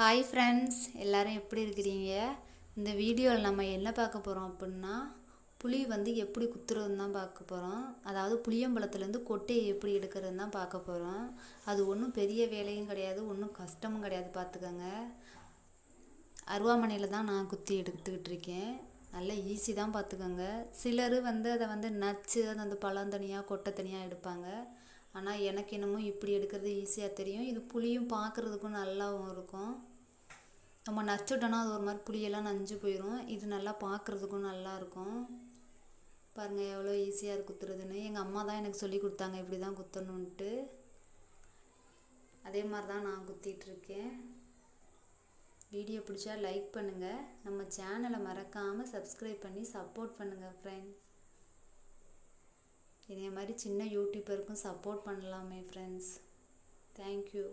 Hi friends எல்லோரும் எப்படி இருக்கிறீங்க? இந்த வீடியோவில் நம்ம என்ன பார்க்க போகிறோம் அப்படின்னா புளி வந்து எப்படி குத்துறதுன்னு தான் பார்க்க போகிறோம் அதாவது புளியம்பழத்துலேருந்து கொட்டையை எப்படி எடுக்கிறதுன்னு தான் பார்க்க போகிறோம் அது ஒன்றும் பெரிய வேலையும் கிடையாது ஒன்றும் கஷ்டமும் கிடையாது பார்த்துக்கோங்க. அருவாமனையில் தான் நான் குத்தி எடுத்துக்கிட்டு இருக்கேன். நல்ல ஈஸி தான் பார்த்துக்கோங்க. சிலர் வந்து அதை வந்து நச்சு அந்த பழம் தனியாக கொட்டை தனியாக எடுப்பாங்க. ஆனால் எனக்கு என்னமோ இப்படி எடுக்கிறது ஈஸியாக தெரியும். இது புளியும் பார்க்குறதுக்கும் நல்லாவும் இருக்கும். நம்ம நச்சுட்டோன்னா அது ஒரு மாதிரி புளியெல்லாம் நஞ்சு போயிடும் இது நல்லா பார்க்குறதுக்கும் நல்லாயிருக்கும் பாருங்கள் எவ்வளோ ஈஸியாக குத்துறதுன்னு. எங்கள் அம்மா தான் எனக்கு சொல்லி கொடுத்தாங்க இப்படி தான் குத்தணுன்ட்டு அதே மாதிரி தான் நான் குத்திகிட்ருக்கேன் வீடியோ பிடிச்சா லைக் பண்ணுங்கள் நம்ம சேனலை மறக்காமல் சப்ஸ்கிரைப் பண்ணி சப்போர்ட் பண்ணுங்கள் ஃப்ரெண்ட்ஸ் இதே மாதிரி சின்ன யூடியூபருக்கும் சப்போர்ட் பண்ணலாமே ஃப்ரெண்ட்ஸ் தேங்க்யூ